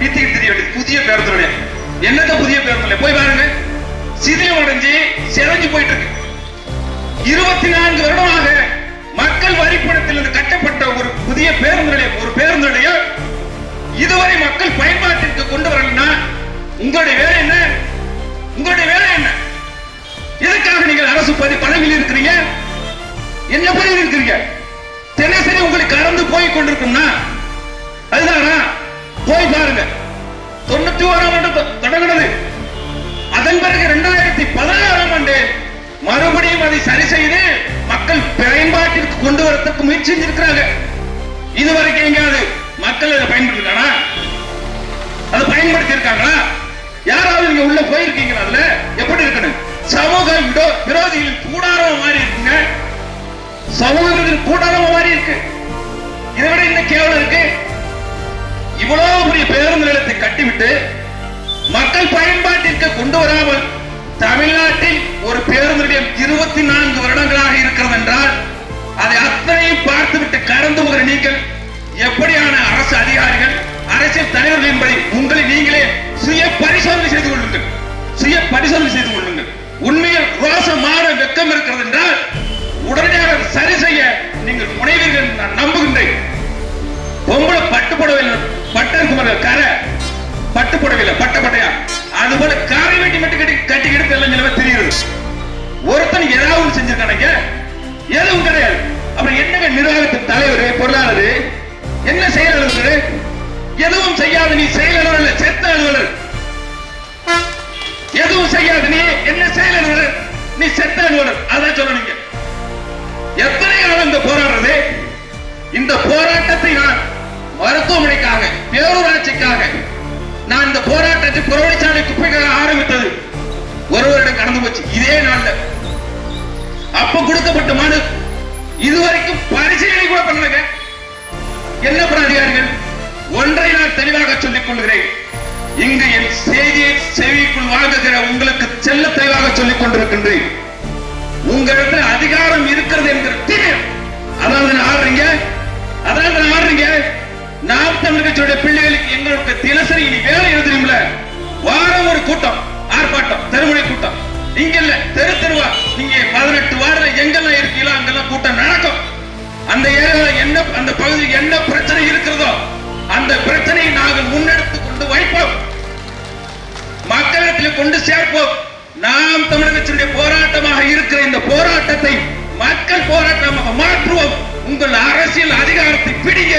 வித்திக்கிட்டு தெரிய வேண்டியது. புதிய பேருந்துடைய என்னத்த புதிய பேருந்துல போய் பாருங்க. சிதைய உடைஞ்சு சிதைஞ்சு போயிட்டு இருக்கு இருபத்தி நான்கு வருடமாக மக்கள் வரிப்பணத்திலிருந்து கட்டப்பட்ட ஒரு புதிய பேருந்து நிலையம் ஒரு பேருந்து நிலையம் இதுவரை மக்கள் பயன்பாட்டிற்கு கொண்டு வரலன்னா உங்களுடைய வேலை என்ன? உங்களுடைய வேலை என்ன? எதுக்காக நீங்கள் அரசு பதவி பதவியில் இருக்கிறீங்க? என்ன பதவியில் இருக்கிறீங்க? தினசரி உங்களுக்கு அறந்து போய் கொண்டிருக்கும்னா பிறகு இரண்டாயிரத்தி பதினாறாம் ஆண்டு மறுபடியும் அதை சரி செய்து மக்கள் பயன்பாட்டிற்கு கொண்டு வரத்துக்கு முயற்சி செஞ்சிருக்கிறாங்க. இதுவரைக்கும் எங்கேயாவது மக்கள் அதை பயன்படுத்திருக்கானா அதை பயன்படுத்தி இருக்காங்களா யாராவது நீங்க உள்ள போயிருக்கீங்களா எப்படி இருக்கணும்? சமூக விரோ- விரோதிகள் கூடாரம் மாறி இருக்குங்க. சமூக கூடாரம் மாறி இருக்கு. இதை விட இன்னும் கேவலம் இருக்கு. இவ்வளவு பெரிய பேருந்து நிலையத்தை கொண்டு வராமல் தமிழ்நாட்டில் ஒரு பேருந்து நிலையம் இருபத்தி நான்கு வருடங்களாக இருக்கிறது என்றால் அதை அத்தனையும் பார்த்துவிட்டு கடந்து போகிற நீங்கள் எப்படியான அரசு அதிகாரிகள் அரசியல் தலைவர்கள் என்பதை உங்களை நீங்களே சுய பரிசோதனை செய்து கொள்ளுங்கள். சுய பரிசோதனை செய்து கொள்ளுங்கள். அப்புறம் என்னங்க நிர்வாகத்தின் தலைவர் பொருளாளர் என்ன செயல் அலுவலர் எதுவும் செய்யாத நீ செயல் அலுவலர் செத்த அலுவலர் எதுவும் செய்யாத நீ என்ன செயல் அலுவலர் நீ செத்த அலுவலர் அதான் சொல்லணுங்க. எத்தனை காலம் இந்த போராடுறது? இந்த போராட்டத்தை நான் மருத்துவமனைக்காக பேரூராட்சிக்காக நான் இந்த போராட்டத்தை புறவழிச்சாலை குப்பைக்காக ஆரம்பித்தது. ஒரு வருடம் கடந்து போச்சு. இதே நாள்ல. அப்ப கொடுக்கப்பட்ட மனு இதுவரைக்கும் பரிசீலனை கூட பண்ணலங்க. என்ன பண்ண அதிகாரிகள் ஒன்றை நான் தெளிவாக சொல்லிக் கொள்கிறேன். இங்கு என் செய்தியை செவிக்குள் வாங்குகிற உங்களுக்கு செல்ல தெளிவாக சொல்லிக் கொண்டிருக்கின்றேன். உங்களிடத்துல அதிகாரம் இருக்கிறது என்கிற தீவிரம் அதாவது நான் ஆடுறீங்க. அதாவது நான் ஆடுறீங்க. நாம் தமிழ் கட்சியுடைய பிள்ளைகளுக்கு எங்களுக்கு தினசரி முன்னெடுத்து கொண்டு வைப்போம். மக்களிடத்தில் கொண்டு சேர்ப்போம். நாம் தமிழகத்தினுடைய போராட்டமாக இருக்கிற இந்த போராட்டத்தை மக்கள் போராட்டமாக மாற்றுவோம். உங்கள் அரசியல் அதிகாரத்தை பிடிங்க.